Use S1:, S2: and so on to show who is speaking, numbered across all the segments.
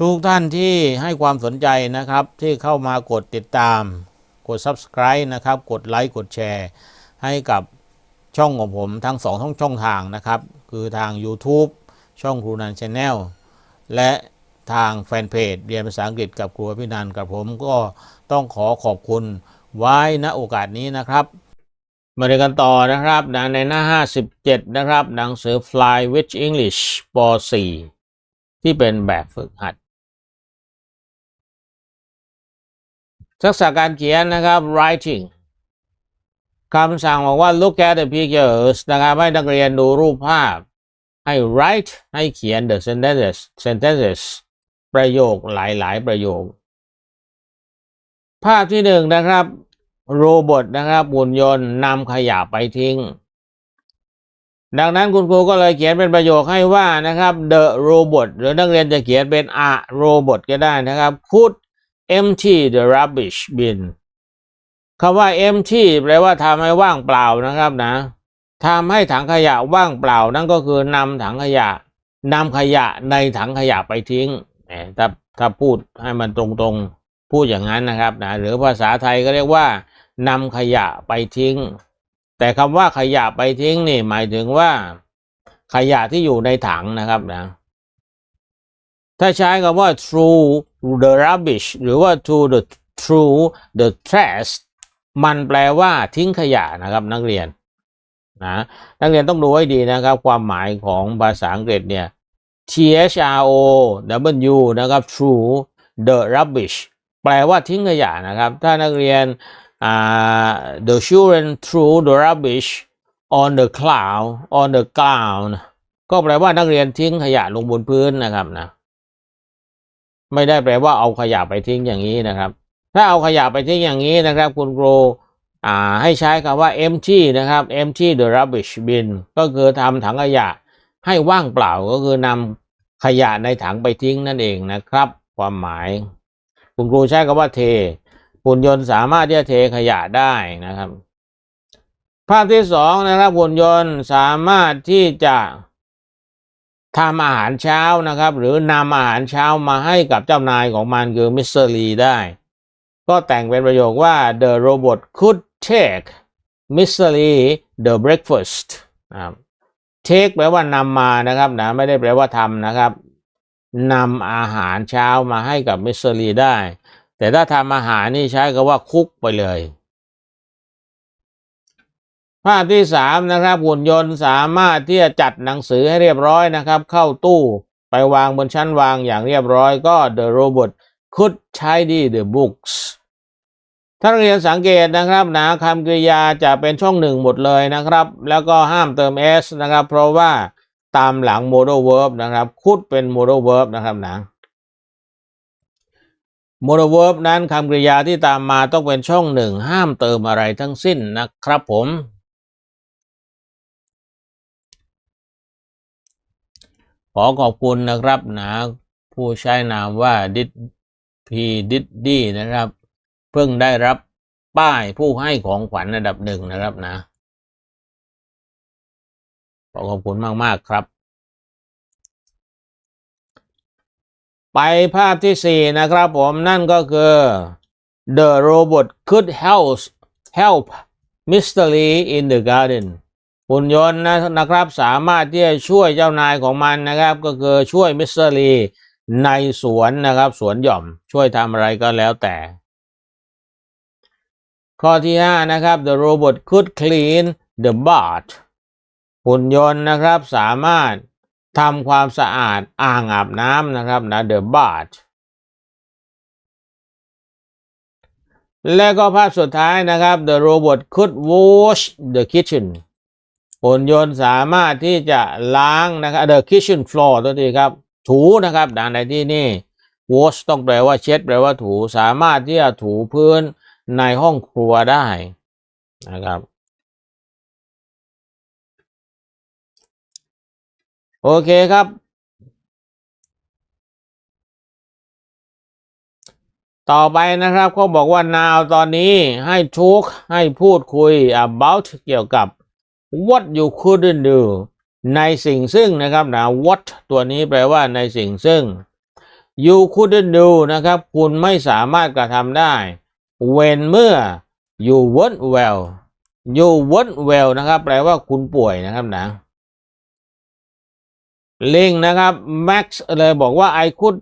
S1: ทุกท่านที่ให้ความสนใจนะครับ ที่เข้ามากดติดตาม กด subscribe นะครับ กดไลค์กดแชร์ให้กับช่องของผมทั้งสองช่องช่องทางนะครับ คือทาง YouTube ช่องครูนันช n แนลและทางแฟนเพจเรียนภาษาอังกฤษกับครูพี่นันกับผมก็ต้องขอขอบคุณไว้ณโอกาสนี้นะครับมาเรียนกันต่อนะครับในหน้า 57 นะครับ หนังสือ Fly with English ป .4 ที่เป็นแบบฝึกหัด ทักษะการเขียนนะครับ writing คำสั่งบอกว่า look at the pictures นะครับให้นักเรียนดูรูปภาพ ให้ write ให้เขียน the sentences sentences ประโยคหลาย ๆ ประโยค ภาพที่หนึ่งนะครับ โรบอทนะครับหุ่นยนต์นำขยะไปทิ้ง ดังนั้นคุณครูก็เลยเขียนเป็นประโยคให้ว่านะครับ the robot หรือนักเรียนจะเขียนเป็น a robot ก็ได้นะครับ put empty the rubbish bin คำว่า empty แปลว่าทำให้ว่างเปล่านะครับนะทำให้ถังขยะว่างเปล่านั่นก็คือนำถังขยะนำขยะในถังขยะไปทิ้งถ้าถ้าพูดให้มันตรงๆ พูดอย่างนั้นนะครับนะหรือภาษาไทยก็เรียกว่านำขยะไปทิ้ง แต่คำว่าขยะไปทิ้งนี่หมายถึงว่า ขยะที่อยู่ในถังนะครับนะถ้าใช้คำว่า through the rubbish หรือว่า to the through the trash มันแปลว่าทิ้งขยะนะครับนักเรียนนะนักเรียนต้องดูให้ดีนะครับ ความหมายของภาษาอังกฤษเนี่ย T H R O W นะครับ through the rubbish แปลว่าทิ้งขยะนะครับ ถ้านักเรียน the children threw the rubbish on the cloud on the ground ก็แปลว่านักเรียนทิ้งขยะลงบนพื้นนะครับนะ ไม่ได้แปลว่าเอาขยะไปทิ้งอย่างนี้นะครับ ถ้าเอาขยะไปทิ้งอย่างนี้นะครับ คุณครูอ่าให้ใช้คำว่า empty นะครับ empty the rubbish bin ก็คือทำถังขยะให้ว่างเปล่าก็คือนำขยะในถังไปทิ้งนั่นเองนะครับ ความหมาย คุณครูใช้คำว่าเท หุ่นยนต์สามารถที่จะเทขยะได้นะครับ ภาพที่สองนะครับหุ่นยนต์สามารถที่จะทำอาหารเช้านะครับ หรือนำอาหารเช้ามาให้กับเจ้านายของมันคือมิสเตอร์ลีได้ ก็แต่งเป็นประโยคว่า the robot could take Mr. Lee the breakfast นะครับ take แปลว่านำมานะครับนะไม่ได้แปลว่าทำนะครับนำอาหารเช้ามาให้กับมิสเตอร์ลีได้ แต่ถ้าทำอาหารนี่ใช้คำว่าคุกไปเลยภาพที่สามนะครับหุ่นยนต์สามารถที่จะจัดหนังสือให้เรียบร้อยนะครับ เข้าตู้ไปวางบนชั้นวางอย่างเรียบร้อยก็ the robot could tidy the books ถ้านเรียนสังเกตนะครับนะคำกริยาจะเป็นช่องหนึ่งหมดเลยนะครับ แล้วก็ห้ามเติม s นะครับ เพราะว่าตามหลัง modal verb นะครับ could เป็น modal verb นะครับนะ modal verb นั้นคำกริยาที่ตามมาต้องเป็นช่องหนึ่งห้ามเติมอะไรทั้งสิ้นนะครับผม ขอขอบคุณนะครับนะผู้ใช้นามว่าดิดพีดิดดี้นะครับ เพิ่งได้รับป้ายผู้ให้ของขวัญระดับหนึ่งนะครับนะ ขอขอบคุณมาก ๆ ครับ ไปภาพที่สี่นะครับผมนั่นก็คือ the robot could help help Mr. Lee in the garden หุ่นยนต์นะนะครับสามารถที่จะช่วยเจ้านายของมันนะครับ ก็คือช่วยมิสเตอร์ลีในสวนนะครับ สวนหย่อมช่วยทำอะไรก็แล้วแต่ ข้อที่ 5 นะครับ the robot could clean the bath หุ่นยนต์นะครับสามารถ ทำความสะอาดอ่างอาบน้ำนะครับนะ the bath และก็ภาพสุดท้ายนะครับ the robot could wash the kitchen หุ่นยนต์สามารถที่จะล้างนะครับ the kitchen floor ตัวทีครับ ถูนะครับดังในที่นี่ wash ต้องแปลว่าเช็ดแปลว่าถูสามารถที่จะถูพื้นในห้องครัวได้นะครับ โอเคครับ ต่อไปนะครับเขาบอกว่า now ตอนนี้ให้ talk ให้พูดคุย about เกี่ยวกับ what you couldn't do ในสิ่งซึ่งนะครับนะ what ตัวนี้แปลว่าในสิ่งซึ่ง you couldn't do นะครับ คุณไม่สามารถกระทำได้ when เมื่อ you weren't well you weren't well นะครับ แปลว่าคุณป่วยนะครับนะ ลิงนะครับ Max เลยบอกว่า I could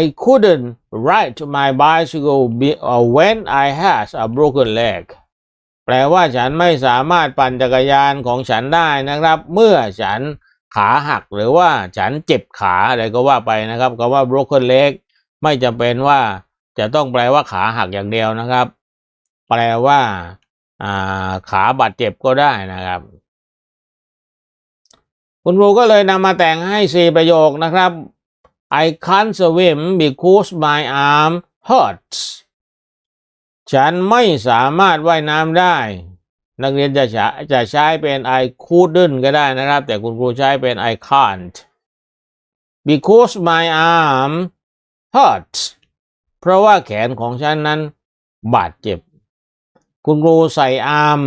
S1: I couldn't ride my bicycle when I had a broken leg แปลว่าฉันไม่สามารถปั่นจักรยานของฉันได้นะครับ เมื่อฉันขาหักหรือว่าฉันเจ็บขาอะไรก็ว่าไปนะครับคำว่า broken leg ไม่จำเป็นว่าจะต้องแปลว่าขาหักอย่างเดียวนะครับ แปลว่าขาบาดเจ็บก็ได้นะครับ คุณครูก็เลยนำมาแต่งให้สี่ประโยคนะครับ I can't swim because my arm hurts ฉันไม่สามารถว่ายน้ำได้ นักเรียนจะใช้จะใช้เป็น I couldn't ก็ได้นะครับ แต่คุณครูใช้เป็น I can't because my arm hurts เพราะว่าแขนของฉันนั้นบาดเจ็บ คุณครูใส่ arm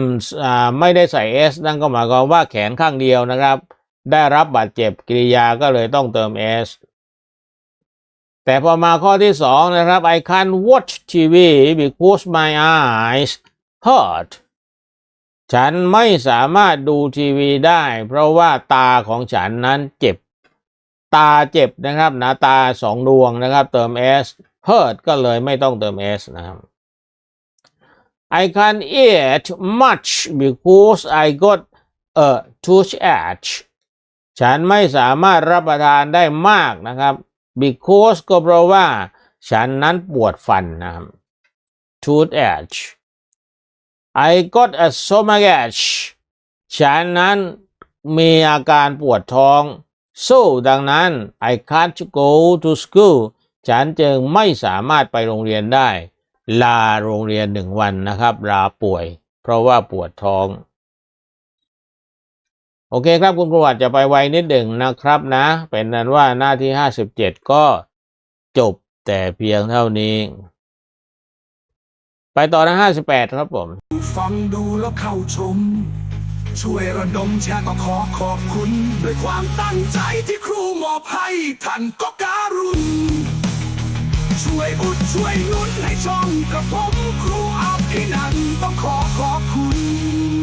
S1: อ่าไม่ได้ใส่ s นั่นก็หมายความว่าแขนข้างเดียวนะครับ ได้รับบาดเจ็บกริยาก็เลยต้องเติม s แต่พอมาข้อที่สองนะครับ I can't watch TV because my eyes hurt ฉันไม่สามารถดูทีวีได้ เพราะว่าตาของฉันนั้นเจ็บ ตาเจ็บนะครับหนะตาสองดวงนะครับ เติม s hurt ก็เลยไม่ต้องเติม s นะครับ I can't eat much because I got a toothache ฉันไม่สามารถรับประทานได้มากนะครับ because ก็เพราะว่า ฉันนั้นปวดฟันนะครับ toothache I got a stomachache ฉันนั้นมีอาการปวดท้อง so ดังนั้น I can't go to school ฉันจึงไม่สามารถไปโรงเรียนได้ ลาโรงเรียนหนึ่งวันนะครับลาป่วย เพราะว่าปวดท้อง โอเคครับคุณครูอาจจะไปไวนิดหนึ่งนะครับนะ เป็นนั้นว่าหน้าที่57ก็จบแต่เพียงเท่านี้ ไปต่อนะ58ครับผม
S2: ฟังดูแล้วเข้าชม ช่วยระดมแชร์ก็ขอขอบคุณ ด้วยความตั้งใจที่ครูมอบให้ท่านก็การุณช่วยอุดช่วยนุนให้ช่องกับผมครูอาภินันต้องขอขอบคุณ